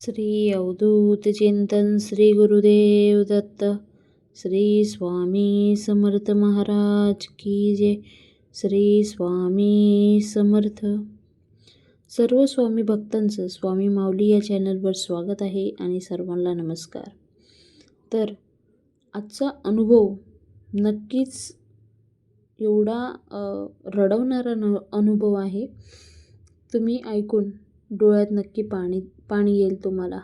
श्री अवधूत चिंतन श्री गुरुदेव दत्त श्री स्वामी समर्थ महाराज की जय श्री स्वामी समर्थ सर्व स्वामी भक्तांचं स्वामी माऊली या चॅनलवर स्वागत आहे आणि सर्वांना नमस्कार तर आजचा अनुभव नक्कीच एवढा रडवणारा न अनुभव आहे तुम्ही ऐकून डोळ्यात नक्की पाणी पाणी येईल तुम्हाला.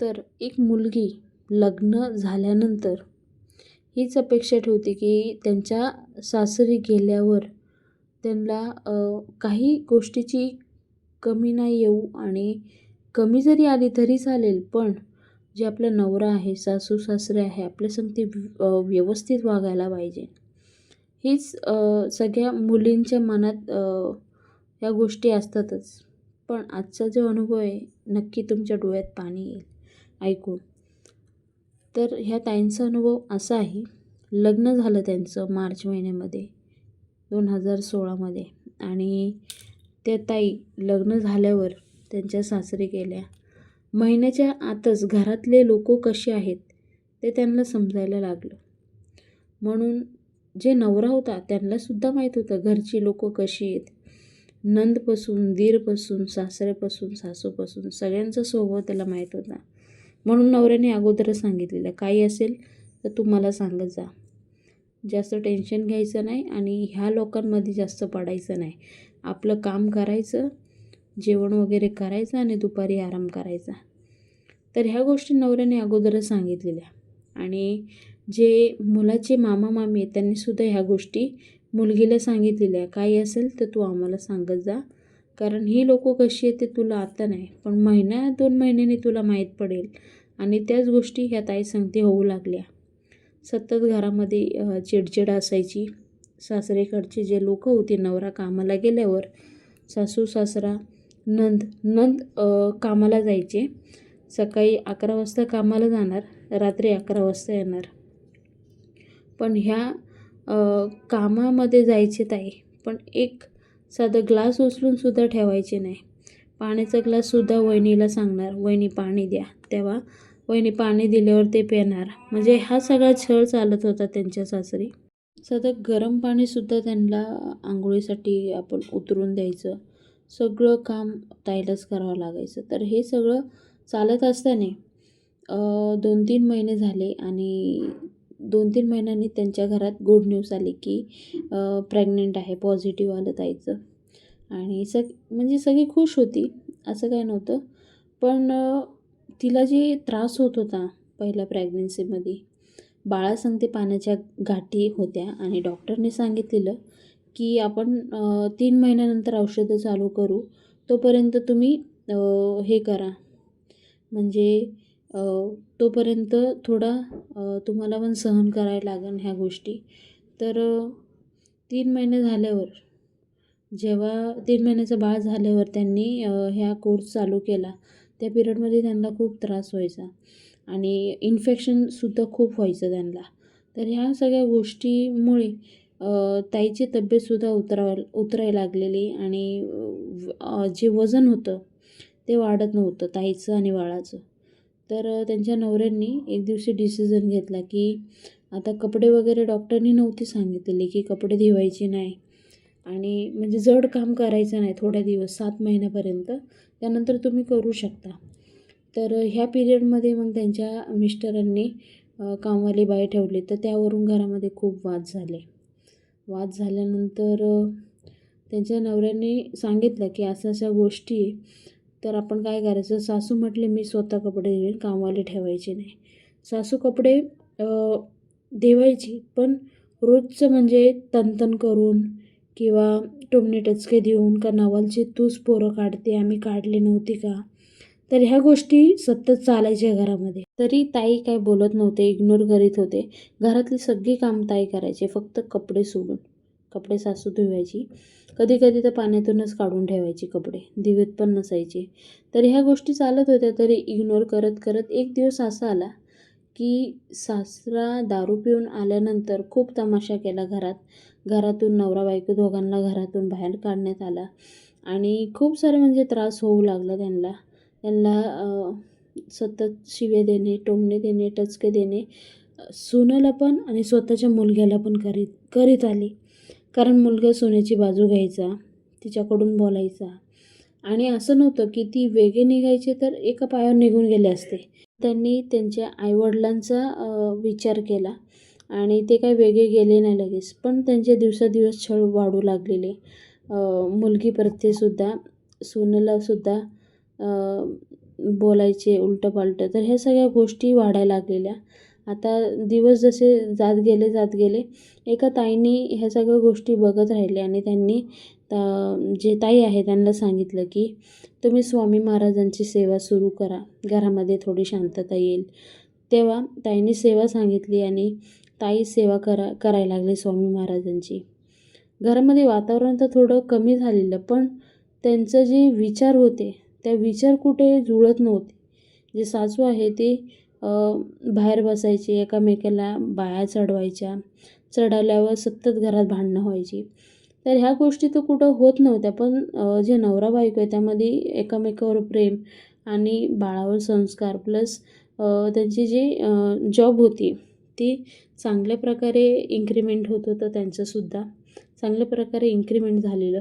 तर एक मुलगी लग्न झाल्यानंतर हीच अपेक्षा ठेवते की त्यांच्या सासरी गेल्यावर त्यांना काही गोष्टीची कमी नाही येऊ आणि कमी जरी आली तरी चालेल पण जे आपला नवरा आहे सासू सासरे आहे आपल्या संगती व्यवस्थित वागायला पाहिजे. हीच सगळ्या मुलींच्या मनात या गोष्टी असतातच. पण आजचा जो अनुभव आहे नक्की तुमच्या डोळ्यात पाणी येईल. ऐकून. तर ह्या ताईंचा अनुभव असा आहे. लग्न झालं त्यांचं मार्च महिन्यामध्ये दोन हजार सोळामध्ये आणि त्या ताई लग्न झाल्यावर त्यांच्या सासरी गेल्या. महिन्याच्या आतच घरातले लोक कसे आहेत ते त्यांना समजायला लागलं. म्हणून जे नवरा होता त्यांनासुद्धा माहीत होतं घरची लोक कशी आहेत. नंदपासून दीरपासून सासऱ्यापासून सासूपासून सगळ्यांचा स्वभाव त्याला माहीत होता. म्हणून नवऱ्याने अगोदरच सांगितलेलं काही असेल तर तू मला सांगत जा. जास्त टेन्शन घ्यायचं नाही आणि ह्या लोकांमध्ये जास्त पडायचं नाही. आपलं काम करायचं जेवण वगैरे करायचं आणि दुपारी आराम करायचा. तर ह्या गोष्टी नवऱ्याने अगोदरच सांगितलेल्या. आणि जे मुलाचे मामा मामी आहेत त्यांनीसुद्धा ह्या गोष्टी मुलगीला सांगितलेल्या काही असेल तर तू आम्हाला सांगत जा. कारण ही लोक कशी आहेत ते तुला आता नाही पण महिना दोन महिन्याने तुला माहीत पडेल. आणि त्याच गोष्टी ह्या ताई सांगते होऊ लागल्या. सतत घरामध्ये चिडचिड असायची. सासरेकडचे जे लोक होते नवरा कामाला गेल्यावर सासू सासरा नंद नंद कामाला जायचे. सकाळी अकरा वाजता कामाला जाणार रात्री अकरा वाजता येणार. पण ह्या कामामध्ये जायचे ताई. पण एक साधं ग्लास उचलूनसुद्धा ठेवायचे नाही. पाण्याचा ग्लाससुद्धा वहिनीला सांगणार वहिनी पाणी द्या. तेव्हा वहिनी पाणी दिल्यावर ते पिणार. म्हणजे हा सगळा छळ चालत होता त्यांच्या सासरी. साधं गरम पाणीसुद्धा त्यांना आंघोळीसाठी आपण उतरून द्यायचं. सगळं काम ताईलाच करावं लागायचं. तर हे सगळं चालत असताना दोन तीन महिने झाले आणि दोन तीन महिन्यांनी त्यांच्या घरात गुड न्यूज आली की प्रेग्नेंट आहे पॉझिटिव्ह आलं ताईचं. आणि सग म्हणजे सगळी खुश होती असं काय नव्हतं. पण तिला जे त्रास होत होता पहिल्या प्रेग्नन्सीमध्ये बाळासंगते पाण्याच्या गाठी होत्या आणि डॉक्टरने सांगितलेलं की आपण तीन महिन्यानंतर औषधं चालू करू तोपर्यंत तुम्ही हे करा. म्हणजे तोपर्यंत थोडा तुम्हाला पण सहन करायला लागेल ह्या गोष्टी. तर तीन महिने झाल्यावर जेव्हा तीन महिन्याचं बाळ झाल्यावर त्यांनी ह्या कोर्स चालू केला त्या पिरियडमध्ये त्यांना खूप त्रास व्हायचा आणि इन्फेक्शनसुद्धा खूप व्हायचं त्यांना. तर ह्या सगळ्या गोष्टीमुळे ताईची तब्येतसुद्धा उतराव उतरायला लागलेली आणि जे वजन होतं ते वाढत नव्हतं ताईचं आणि बाळाचं. तर त्यांच्या नवऱ्यांनी एक दिवशी डिसिजन घेतला की आता कपडे वगैरे डॉक्टरनी नव्हती सांगितले की कपडे धुवायचे नाही. आणि म्हणजे जड काम करायचं नाही थोड्या दिवस सात महिन्यापर्यंत. त्यानंतर तुम्ही करू शकता. तर ह्या पिरियडमध्ये मग त्यांच्या मिस्टरांनी कामवाली बाई ठेवली. तर त्यावरून घरामध्ये खूप वाद झाले. वाद झाल्यानंतर त्यांच्या नवऱ्याने सांगितलं की असं अशा गोष्टी आहे तर आपण काय करायचं? सासू म्हटले मी स्वतः कपडे धुवेन कामवाले ठेवायचे नाही. सासू कपडे देवायची पण रोजचं म्हणजे तनतन करून किंवा टोमणे टचके देऊन का नवलचे तूच पोरं काढते आम्ही काढली नव्हती का? तर ह्या गोष्टी सतत चालायच्या घरामध्ये. तरी ताई काय बोलत नव्हते इग्नोर करीत होते. घरातली सगळी काम ताई करायचे फक्त कपडे सोडून. कपडे सासू धुवायची. कधी कधी तर पाण्यातूनच काढून ठेवायची कपडे. दिवेत पण नसायचे. तर ह्या गोष्टी चालत होत्या तरी इग्नोर करत करत एक दिवस असा आला की सासरा दारू पिऊन आल्यानंतर खूप तमाशा केला घरात. घरातून नवरा बायको दोघांना घरातून बाहेर काढण्यात आला. आणि खूप सारे म्हणजे त्रास होऊ लागला त्यांना. त्यांना सतत शिवे देणे टोमणे देणे टचके देणे सुनेला पण आणि स्वतःच्या मुलग्याला पण करीत करीत आली. कारण मुलगा सोन्याची बाजू घ्यायचा तिच्याकडून बोलायचा. आणि असं नव्हतं की ती वेगळे निघायचे तर एका पायावर निघून गेले असते. त्यांनी त्यांच्या आईवडिलांचा विचार केला आणि ते काही वेगळे गेले नाही लगेच. पण त्यांचे दिवसादिवस छळ वाढू लागलेले. मुलगी प्रत्येसुद्धा सुनेलासुद्धा अ, बोलायचे उलटंपालटं. तर ह्या सगळ्या गोष्टी वाढायला लागलेल्या. आता दिवस जसे जात गेले जात गेले एका ताईने ह्या सगळ्या गोष्टी बघत राहिल्या आणि त्यांनी ता- जे ताई आहे त्यांना सांगितलं की तुम्ही स्वामी महाराजांची सेवा सुरू करा. घरामध्ये थोडी शांतता येईल. तेव्हा ताईने सेवा सांगितली आणि ताई सेवा करा करायला लागली स्वामी महाराजांची. घरामध्ये वातावरण तर थोडं कमी झालेलं पण त्यांचं जे विचार होते त्या विचार कुठे जुळत नव्हते. जे सासू आहे ते बाहेर बसायची एकामेकाला बाया चढवायच्या चढवल्यावर सतत घरात भांडणं व्हायची. तर ह्या गोष्टी तर कुठं होत नव्हत्या पण जे नवरा बायको आहे त्यामध्ये एकामेकावर प्रेम आणि बाळावर संस्कार प्लस त्यांची जी जॉब होती ती चांगल्या प्रकारे इन्क्रीमेंट होत होतं त्यांचंसुद्धा. चांगल्या प्रकारे इन्क्रीमेंट झालेलं.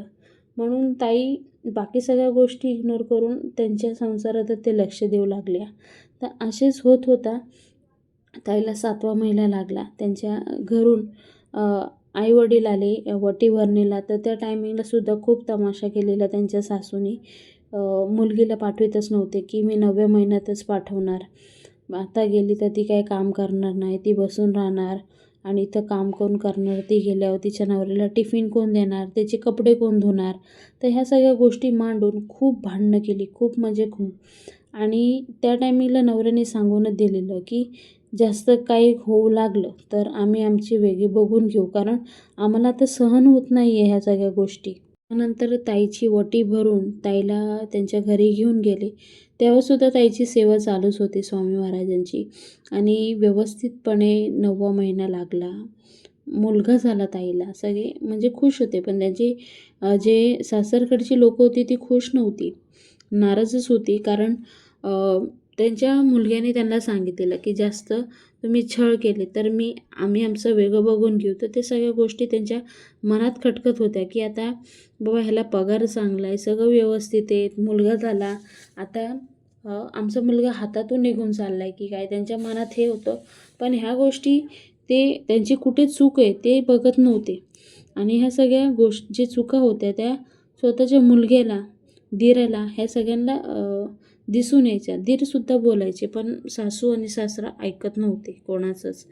म्हणून ताई बाकी सगळ्या गोष्टी इग्नोर करून त्यांच्या संसारात ते लक्ष देऊ लागल्या. तर असेच होत होता. ताईला सातवा महिना लागला. त्यांच्या घरून आई वडील आले वटीभरणीला तर त्या टायमिंगला सुद्धा खूप तमाशा केलेला त्यांच्या सासूनी. मुलगीला पाठवितच नव्हते की मी नवव्या महिन्यातच पाठवणार. आता गेली तर ती काय काम करणार नाही. ती बसून राहणार. आणि इथं काम कोण करणार? ती गेल्यावर तिच्या नवऱ्याला टिफिन कोण देणार? त्याचे कपडे कोण धुणार? तर ह्या सगळ्या गोष्टी मांडून खूप भांडणं केली खूप म्हणजे खूप. आणि त्या टायमिंगला नवऱ्याने सांगूनच दिलेलं की जास्त काही होऊ लागलं तर आम्ही आमची वेगळी बघून घेऊ कारण आम्हाला तर सहन होत नाही आहे ह्या सगळ्या गोष्टी. त्यानंतर ताईची वटी भरून ताईला त्यांच्या घरी घेऊन गेले. तेव्हासुद्धा ताईची सेवा चालूच होती स्वामी महाराजांची आणि व्यवस्थितपणे नववा महिना लागला. मुलगा झाला ताईला. सगळे म्हणजे खुश होते पण त्यांची जे सासरकडची लोकं होती ती खुश नव्हती. नाराजच होती कारण त्यांच्या मुलग्याने त्यांना सांगितलेलं की जास्त तुम्ही छळ केले तर मी आम्ही आमचं वेगळं बघून घेऊ. तर ते सगळ्या गोष्टी त्यांच्या मनात खटकत होत्या की आता बाबा ह्याला पगार चांगला आहे सगळं व्यवस्थित आहे मुलगा झाला. आता आमचा मुलगा हातातून निघून चालला आहे की काय त्यांच्या मनात हे होतं. पण ह्या गोष्टी ते त्यांची कुठे चूक आहे ते बघत नव्हते. आणि ह्या सगळ्या गोष्ट जे चुका होत्या त्या स्वतःच्या मुलग्याला दिराला ह्या सगळ्यांना दिसून यायच्या. दीरसुद्धा बोलायचे पण सासू आणि सासरा ऐकत नव्हते कोणाचंच.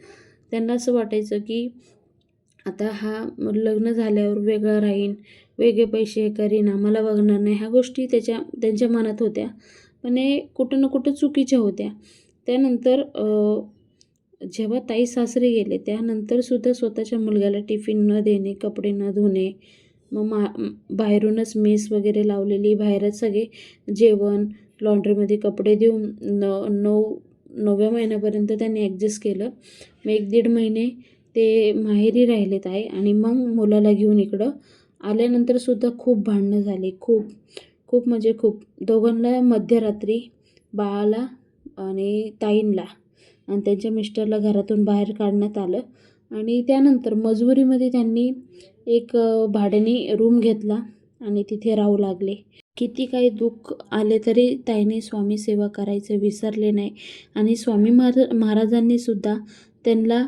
त्यांना असं वाटायचं की आता हा लग्न झाल्यावर वेगळा राहीन वेगळे पैसे करीन आम्हाला बघणार नाही. ह्या गोष्टी त्याच्या त्यांच्या मनात होत्या पण हे कुठं ना कुठं चुकीच्या होत्या. त्यानंतर जेव्हा ताई सासरे गेले त्यानंतरसुद्धा स्वतःच्या मुलग्याला टिफिन न देणे कपडे न धुणे मग मा बाहेरूनच मेस वगैरे लावलेली बाहेरच सगळे जेवण लॉन्ड्रीमध्ये कपडे देऊन न नऊ नवव्या महिन्यापर्यंत त्यांनी ॲडजस्ट केलं. मग एक दीड महिने ते माहेरी राहिलेत आहे आणि मग मुलाला घेऊन इकडं. आल्यानंतरसुद्धा खूप भांडणं झाली खूप खूप म्हणजे खूप. दोघांना मध्यरात्री बाळाला आणि ताईंला आणि त्यांच्या मिस्टरला घरातून बाहेर काढण्यात आलं. आणि त्यानंतर मजबुरीमध्ये त्यांनी एक भाड्याने रूम घेतला आणि तिथे राहू लागले. किती काही दुःख आले तरी ताईने स्वामी सेवा करायचं विसरले नाही. आणि स्वामी महारा महाराजांनी सुद्धा त्यांना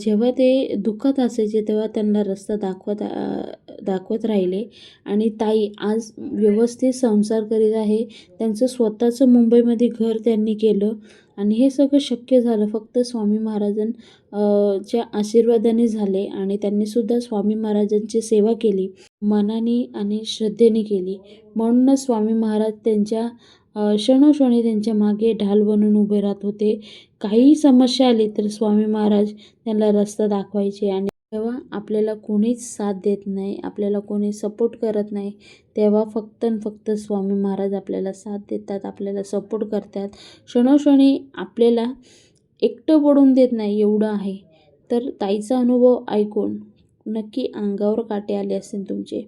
जेव्हा ते दुःखात असायचे तेव्हा त्यांना रस्ता दाखवत दाखवत राहिले. आणि ताई आज व्यवस्थित संसार करीत आहे. त्यांचं स्वतःचं मुंबईमध्ये घर त्यांनी केलं. आणि हे सगळं शक्य झालं. फक्त स्वामी महाराजां च्या आशीर्वादाने झाले आणि त्यांनीसुद्धा स्वामी महाराजांची सेवा केली मनाने आणि श्रद्धेने केली. म्हणूनच स्वामी महाराज त्यांच्या क्षणोक्षणी त्यांच्या मागे ढाल बनून उभे राहत होते. काही समस्या आली तर स्वामी महाराज त्यांना रस्ता दाखवायचे आणि जेव्हा आपल्याला कोणीच साथ देत नाही आपल्याला कोणी सपोर्ट करत नाही तेव्हा फक्त आणि फक्त स्वामी महाराज आपल्याला साथ देतात आपल्याला सपोर्ट करतात. क्षणोक्षणी आपल्याला एकटं पडून देत नाही एवढं आहे. तर ताईचा अनुभव ऐकून नक्की अंगावर काटे आले असतील तुमचे.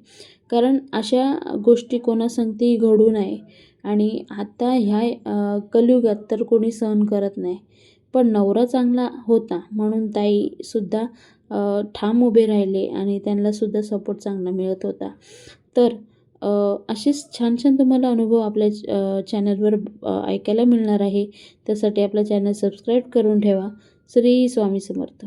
कारण अशा गोष्टी कोणासंगतीही घडू नये. आणि आता ह्या कलयुगात कलियुगात तर कोणी सहन करत नाही. पण नवरा चांगला होता म्हणून ताईसुद्धा ठाम उभे राहिले आणि त्यांनासुद्धा सपोर्ट चांगला मिळत होता. तर असेच छान छान तुम्हाला अनुभव आपल्या चॅनलवर ऐकायला मिळणार आहे. त्यासाठी आपला चॅनल सबस्क्राईब करून ठेवा. श्री स्वामी समर्थ.